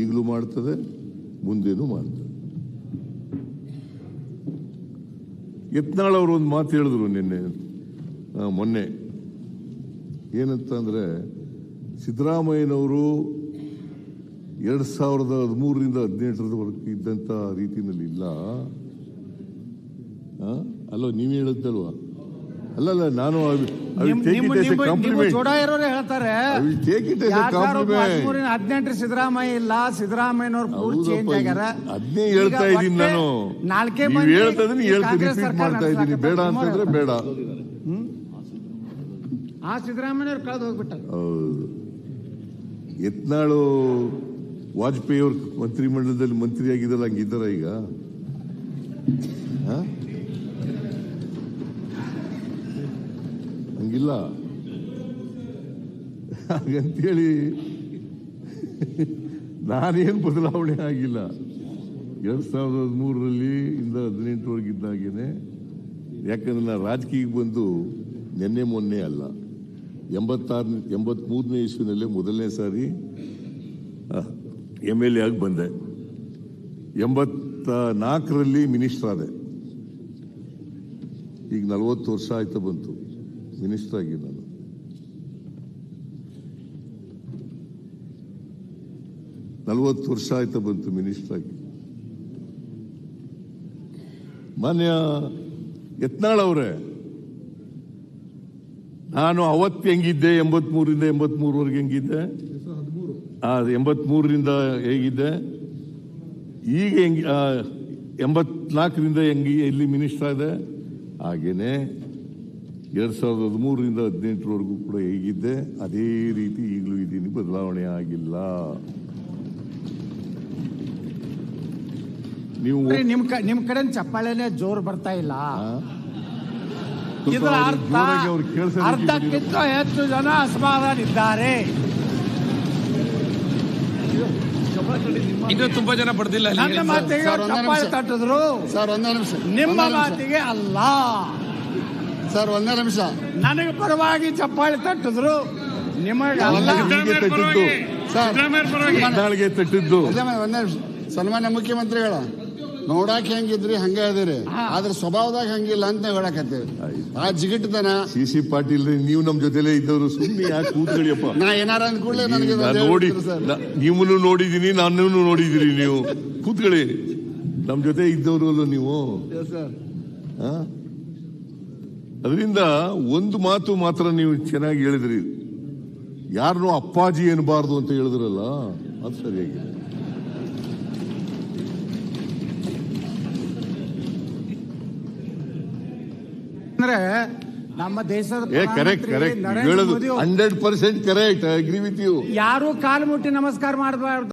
ಈಗಲೂ ಮಾಡ್ತದೆ, ಮುಂದೇನೂ ಮಾಡ್ತದೆ. ಯತ್ನಾಳ್ ಅವರು ಒಂದು ಮಾತು ಹೇಳಿದ್ರು ನಿನ್ನೆ ಮೊನ್ನೆ. ಏನಂತ ಅಂದ್ರೆ ಸಿದ್ದರಾಮಯ್ಯನವರು ಎರಡು ಸಾವಿರದ ಹದಿಮೂರರಿಂದ ಹದಿನೆಂಟರವರೆಗೆ ಇದ್ದಂತ ರೀತಿನಲ್ಲಿ ಇಲ್ಲ. ಅಲ್ಲೋ ನೀವು ಹೇಳುತ್ತಲ್ವಾ? ಅಲ್ಲಲ್ಲ ನಾನು ನಿಮ್- ನಿಮ್ಮ- ನಿಮ್ಮ- ನಿಮ್ಮ ಕಾಂಪ್ಲಿಮೆಂಟ್ ಜೋಡ ಇರೋರು ಹೇಳ್ತಾರೆ. ಹದಿನೆಂಟು ಸಿದ್ದರಾಮಯ್ಯ ಇಲ್ಲ ಸಿದ್ದರಾಮಯ್ಯನವ್ರು ಪೂರ್ ಚೇಂಜ್ ಆಗ್ಯಾರ. ಅದನ್ನೇ ಹೇಳ್ತಾ ಇದ್ದೀನಿ ನಾನು. ನಾಲ್ಕೇ ಮಂದಿ ಹೇಳ್ತಾ ಇದ್ದೀನಿ ಈ ಹೇಳ್ತೀನಿ ರಿಪೀಟ್ ಮಾಡ್ತಾ ಇದ್ದೀನಿ. ಬೇಡ ಅಂತಂದ್ರೆ ಬೇಡ. ಆ ಸಿದ್ದರಾಮಯ್ಯನವ್ರು ಕಳೆದು ಹೋಗ್ಬಿಟ್ಟ ಹೌದು. ಯತ್ನಾಳು ವಾಜಪೇಯಿ ಅವ್ರ ಮಂತ್ರಿಮಂಡಲದಲ್ಲಿ ಮಂತ್ರಿ ಆಗಿದ್ದಲ್ಲ ಹಂಗಿದ್ದಾರ ಈಗ? ಹಂಗಿಲ್ಲ ಹಾಗಂತೇಳಿ ನಾನೇನು ಬದಲಾವಣೆ ಆಗಿಲ್ಲ. ಎರಡು ಸಾವಿರದ ಹದಿಮೂರರಲ್ಲಿ ಇಂದ ಹದಿನೆಂಟರವರೆಗೆ ಇದ್ದಾಗೇನೆ ಯಾಕಂದ್ರೆ ನಾನು ರಾಜಕೀಯಕ್ಕೆ ಬಂದು ನಿನ್ನೆ ಮೊನ್ನೆ ಅಲ್ಲ ಎಂಬತ್ತಾರು ಎಂಬತ್ಮೂರನೇ ಇಸ್ವಿನಲ್ಲೇ ಮೊದಲನೇ ಸಾರಿ ಎಂ ಎಲ್ ಎ ಆಗಿ ಬಂದೆ. ಎಂಬತ್ತ ನಾಲ್ಕರಲ್ಲಿ ಮಿನಿಸ್ಟರ್ ಆದೆ. ಈಗ ನಲವತ್ತು ವರ್ಷ ಆಯ್ತಾ ಬಂತು. ಮಿನಿಸ್ಟರ್ ಆಗಿ ನಾನು ನಲವತ್ತು ವರ್ಷ ಆಯ್ತಾ ಬಂತು ಮಿನಿಸ್ಟರ್ ಆಗಿ. ಮಾನ್ಯ ಯತ್ನಾಳ್ ಅವರೇ, ನಾನು ಅವತ್ತು ಹೆಂಗಿದ್ದೆ? ಎಂಬತ್ಮೂರಿಂದ ಎಂಬತ್ಮೂರವರೆಗೆ ಹೆಂಗಿದ್ದೆ? ಎಂಬತ್ ಮೂರರಿಂದ ಹೇಗಿದ್ದೆ? ಈಗ ಹೆಂಗ್ ಎಂಬತ್ನಾಲ್ಕರಿಂದ ಹೆಂಗಿ ಎಲ್ಲಿ ಮಿನಿಸ್ಟರ್ ಇದೆ ಹಾಗೇನೆ ಎರಡ್ ಸಾವಿರದ ಹದಿಮೂರರಿಂದ ಹದಿನೆಂಟರವರೆಗೂ ಕೂಡ ಹೇಗಿದ್ದೆ ಅದೇ ರೀತಿ ಈಗಲೂ ಇದ್ದೀನಿ. ಬದಲಾವಣೆ ಆಗಿಲ್ಲ. ನೀವು ನಿಮ್ ನಿಮ್ ಕಡೆ ಚಪ್ಪಾಳೆನೆ ಜೋರ್ ಬರ್ತಾ ಇಲ್ಲ. ಇದರ ಅರ್ಥ ಅರ್ಧಕ್ಕಿಂತ ಹೆಚ್ಚು ಜನ ಅಸಮಾಧಾನಿದ್ದಾರೆ ಇದು ತುಂಬಾ ಜನ ಪಡೆದಿಲ್ಲ ನನ್ನ ಮಾತಿಗೆ ಚಪ್ಪಾಳೆ ತಟ್ಟಿದ್ರು. ನಿಮ್ಮ ಮಾತಿಗೆ ಅಲ್ಲ. ಸರ್ ಒಂದೇ ನಿಮಿಷ. ನನಗೆ ಪರವಾಗಿ ಚಪ್ಪಾಳೆ ತಟ್ಟಿದ್ರು. ನಿಮಗೆ ತಟ್ಟಿದ್ದು. ಸರ್ ನಾಳೆಗೆ ತಟ್ಟಿದ್ದು. ಅದೇ ಒಂದೇ ನಿಮಿಷ. ಸನ್ಮಾನ್ಯ ಮುಖ್ಯಮಂತ್ರಿಗಳ ನೋಡಾಕ ಹೆಂಗಿದ್ರಿ ಹಂಗ ಹೇಳಿದ್ರಿ. ಆದ್ರ ಸ್ವಭಾವದಾಗ ಹಂಗಿಲ್ಲ ಅಂತ ಹೇಳಕತ್ತೀವಿ. ಆ ಜಿಗಿಟ್ತನ. ಸಿ ಸಿ ಪಾಟೀಲ್ ನೀವು ನಮ್ ಜೊತೆಲೇ ಇದ್ದವರು ಸುಮ್ಮನೆ ಯಾಕೆ ಕೂತ್ಗಳಿಯಪ್ಪ ನಾ ಏನಾರ ಅಂದ್ಕೂಡ್ಲೆ ಕೂಡಲೇ ನನಗೆ ನೋಡಿ ನಿಮ್ಮನ್ನು ನೋಡಿದೀನಿ ನಾನು ನೋಡಿದಿರಿ ನೀವು. ಕೂತ್ಕೊಳ್ಳಿ. ನಮ್ ಜೊತೆ ಇದ್ದವರು ಅಲ್ಲ ನೀವು. ಅದರಿಂದ ಒಂದು ಮಾತು ಮಾತ್ರ ನೀವು ಚೆನ್ನಾಗಿ ಹೇಳಿದ್ರಿ. ಯಾರನ್ನೂ ಅಪ್ಪಾಜಿ ಏನಬಾರದು ಅಂತ ಹೇಳಿದ್ರಲ್ಲ ಅದು ಸರಿಯಾಗಿ ಅಂದ್ರೆ ನಮ್ಮ ದೇಶದ hundred percent correct agree with you ಯಾರು ಕಾಲು ಮುಟ್ಟಿ ನಮಸ್ಕಾರ ಮಾಡಬಾರ್ದು.